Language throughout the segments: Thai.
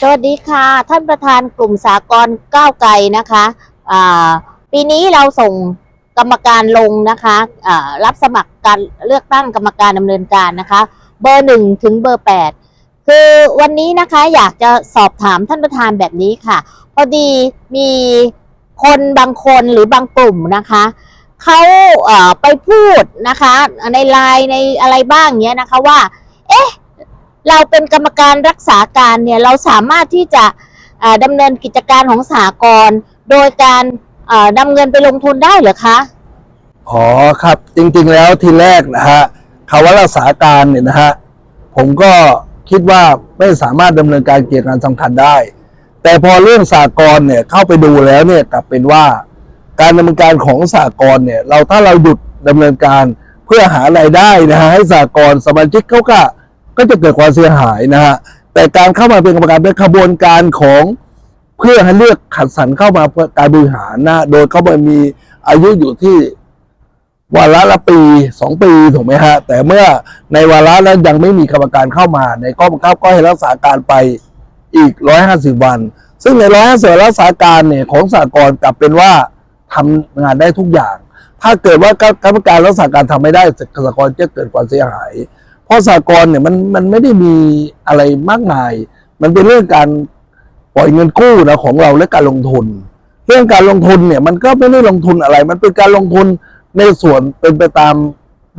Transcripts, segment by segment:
สวัสดีค่ะ ท่านประธานกลุ่มสากลก้าวไกลนะคะอ่าปีนี้เราส่งกรรมการลงนะคะอ่ารับสมัครการเลือกตั้งกรรมการดำเนินการนะคะ เบอร์หนึ่งถึงเบอร์แปดคือวันนี้นะคะอยากจะสอบถามท่านประธานแบบนี้ค่ะ พอดีมีคนบางคนหรือบางกลุ่มนะคะเขาเอ่อไปพูดนะคะ ในไลน์ในอะไรบ้างเนี้ยนะคะว่า เอ๊ะ เราเป็นกรรมการรักษาการเนี่ยเราสามารถที่จะเอ่อดำเนินกิจการของสหกรณ์โดยการเอ่อนำเงินไปลงทุนได้หรือคะอ๋อครับจริงๆแล้วทีแรกนะฮะคำว่ารักษาการเนี่ยนะฮะผมก็คิดว่าไม่สามารถดำเนินการเกี่ยวกับงานสำคัญได้ แต่พอเรื่องสากลเนี่ยเข้าไปดูแล้วเนี่ยกลับเป็นว่าการดำเนินการของสากลเนี่ยเราถ้าเราหยุดดำเนินการเพื่อหารายได้นะฮะให้สากลสมาชิกเขาก็ ก็จะเกิดความเสียหายนะฮะแต่การเข้ามาเป็นกรรมการเป็นขบวนการของเพื่อให้เลือกขัดสรรเข้ามาการบริหารนะโดยเขามามีอายุอยู่ที่วาระละปีสองปีถูกไหมฮะ แต่เมื่อในวาระนั้นยังไม่มีกรรมการเข้ามาในข้อบังคับก็ให้รักษาการไปอีกร้อยห้าสิบวัน ซึ่งในร้อยห้าสิบรักษาการเนี่ยของสากลกลับเป็นว่าทำงานได้ทุกอย่าง ถ้าเกิดว่ากรรมการรักษาการทำไม่ได้สากลจะเกิดความเสียหาย เพราะสากลเนี่ยมันมันไม่ได้มีอะไรมากมาย มันเป็นเรื่องการปล่อยเงินกู้นะของเราและการลงทุน เรื่องการลงทุนเนี่ยมันก็ไม่ได้ลงทุนอะไร มันเป็นการลงทุนในส่วนเป็นไปตาม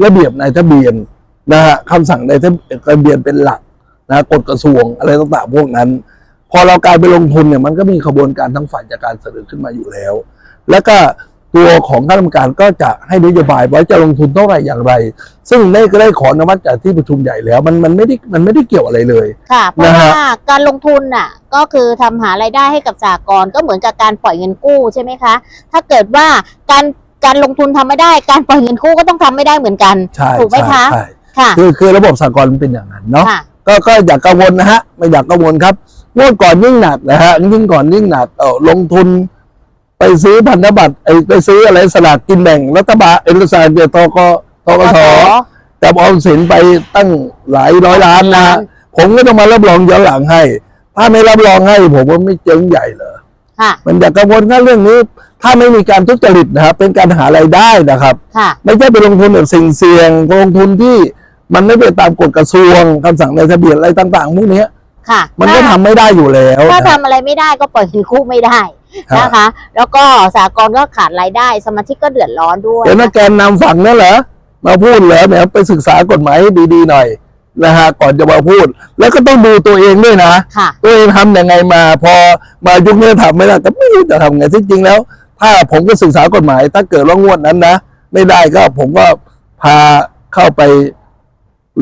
ระเบียบในทะเบียนนะฮะคำสั่งในทะเบียนเป็นหลักนะกฎกระทรวงอะไรต่างๆพวกนั้น พอเรากลายไปลงทุนเนี่ยมันก็มีขบวนการทั้งฝ่ายจัดการเสนอขึ้นมาอยู่แล้ว แล้วก็ ตัวของคณะกรรมการก็จะให้นโยบายไว้จะลงทุนเท่าไหร่อย่างไร ซึ่งได้ก็ได้ขออนุมัติจากที่ประชุมใหญ่แล้ว มันมันไม่ได้มันไม่ได้เกี่ยวอะไรเลยค่ะเพราะนะฮะว่าการลงทุนน่ะก็คือทำหารายได้ให้กับสหกรณ์ก็เหมือนกับการปล่อยเงินกู้ใช่ไหมคะ ถ้าเกิดว่าการการลงทุนทำไม่ได้ การปล่อยเงินกู้ก็ต้องทำไม่ได้เหมือนกันใช่ถูกไหมใช่คะใช่ค่ะคือคือระบบสากลมันเป็นอย่างนั้นเนาะค่ะก็ก็อย่ากังวลนะฮะไม่อยากกังวลครับงวดก่อนยิ่งหนักนะฮะยิ่งก่อนยิ่งหนักเออลงทุน ไปซื้อพันธบัตรไอ้ไปซื้ออะไรสลากกินแบ่งรัฐบาลเอกสารเดียวทกทกสกับออมสินไปตั้งหลายร้อยล้านนะฮะผมก็ต้องมารับรองย้อนหลังให้ ถ้าไม่รับรองให้ ผมว่าไม่เจ๊งใหญ่เลยค่ะมันอย่ากังวลแค่เรื่องนี้ ถ้าไม่มีการทุจริตนะครับเป็นการหารายได้นะครับค่ะไม่ใช่ไปลงทุนแบบสิ่งเสี่ยงลงทุนที่มันไม่เป็นตามกฎกระทรวงคำสั่งในทะเบียนอะไรต่างๆพวกเนี้ยค่ะมันก็ทำไม่ได้อยู่แล้ว ถ้านะทำอะไรไม่ได้ก็ปล่อยเงินกู้ไม่ได้ฮะ นะคะ แล้วก็สหกรณ์ก็ขาดรายได้สมาชิกก็เดือดร้อนด้วยเดี๋ยวนักแกนนำฝั่งนั่นเหรอมาพูดเหรอเนี่ยไปศึกษากฎหมายให้ดีๆหน่อยนะฮะก่อนจะมาพูด แล้วก็ต้องดูตัวเองด้วยนะค่ะตัวเองทำยังไงมา พอมายุคนี้ทำไม่ได้แต่ไม่รู้จะทำไงที่จริงแล้ว ถ้าผมก็ศึกษากฎหมาย ถ้าเกิดว่างวดนั้นนะไม่ได้ก็ผมก็พาเข้าไป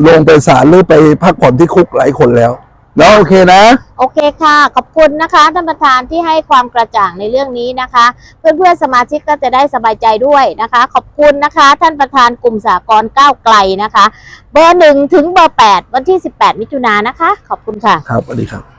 ลงไปศาลหรือไปพักผ่อนที่คุกหลายคนแล้ว แล้วโอเคนะ โอเคค่ะ ขอบคุณนะคะท่านประธานที่ให้ความกระจ่างในเรื่องนี้นะคะ เพื่อนๆสมาชิกก็จะได้สบายใจด้วยนะคะ ขอบคุณนะคะ ท่านประธานกลุ่มสากลก้าวไกลนะคะ เบอร์หนึ่งถึงเบอร์แปดวันที่18มิถุนายนนะคะ ขอบคุณค่ะ ครับสวัสดีครับ